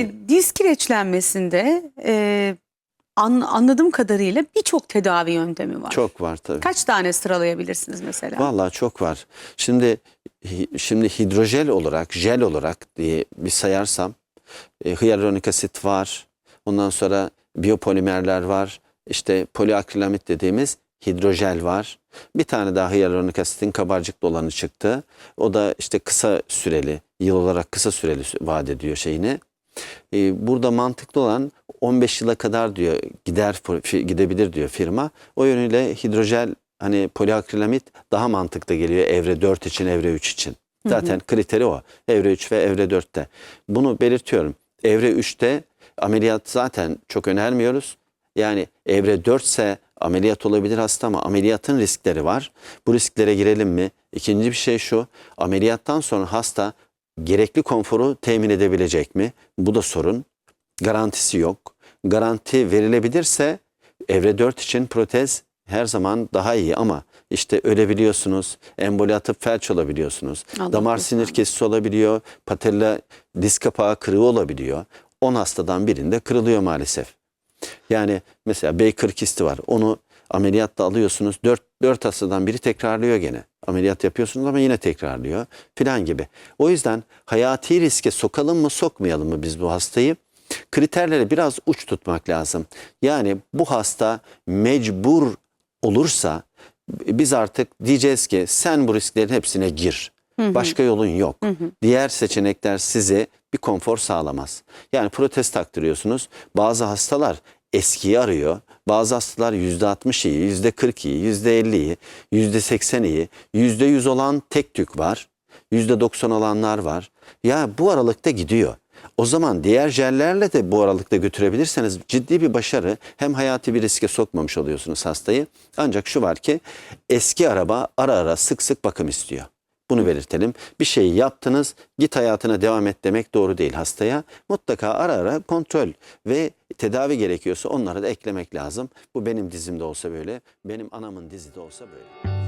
Ee, diz kireçlenmesinde e, an- anladığım kadarıyla birçok tedavi yöntemi var. Çok var tabii. Kaç tane sıralayabilirsiniz mesela? Vallahi çok var. Şimdi şimdi hidrojel olarak, jel olarak diye bir sayarsam e, hyaluronik asit var. Ondan sonra biyopolimerler var. İşte poliakrilamit dediğimiz hidrojel var. Bir tane daha hyaluronik asitin kabarcıklı olanı çıktı. O da işte kısa süreli, yıl olarak kısa süreli sü- vaat ediyor şeyini. E, burada mantıklı olan 15 yıla kadar diyor gider gidebilir diyor firma. O yönüyle hidrojel hani poliakrilamit daha mantıklı geliyor evre 4 için, evre 3 için. Zaten kriteri o. Evre 3 ve evre 4'te. Bunu belirtiyorum. Evre 3'te ameliyat zaten çok önermiyoruz. Yani evre 4 ise ameliyat olabilir hasta ama ameliyatın riskleri var. Bu risklere girelim mi? İkinci bir şey şu. Ameliyattan sonra hasta gerekli konforu temin edebilecek mi? Bu da sorun. Garantisi yok. Garanti verilebilirse evre 4 için protez her zaman daha iyi ama işte ölebiliyorsunuz, emboli atıp felç olabiliyorsunuz, Allah damar sinir kesisi olabiliyor, patella diz kapağı kırığı olabiliyor. 10 hastadan birinde kırılıyor maalesef. Yani mesela Baker kisti var. Onu ameliyatta alıyorsunuz. 4, 4 hastadan biri tekrarlıyor gene. Ameliyat yapıyorsunuz ama yine tekrarlıyor filan gibi. O yüzden hayati riske sokalım mı sokmayalım mı biz bu hastayı? Kriterlere biraz uç tutmak lazım. Yani bu hasta mecbur olursa biz artık diyeceğiz ki sen bu risklerin hepsine gir. Başka yolun yok. Diğer seçenekler size bir konfor sağlamaz. Yani protez taktırıyorsunuz. Bazı hastalar eskiyi arıyor. Bazı hastalar %60 iyi, %40 iyi, %50 iyi, %80 iyi, %100 olan tek tük var. %90 olanlar var. Ya bu aralıkta gidiyor. O zaman diğer jellerle de bu aralıkta götürebilirseniz ciddi bir başarı hem hayati bir riske sokmamış oluyorsunuz hastayı. Ancak şu var ki eski araba ara ara sık sık bakım istiyor. Bunu belirtelim. Bir şeyi yaptınız, git hayatına devam et demek doğru değil hastaya. Mutlaka ara ara kontrol ve tedavi gerekiyorsa onları da eklemek lazım. Bu benim dizimde olsa böyle, benim anamın dizi de olsa böyle.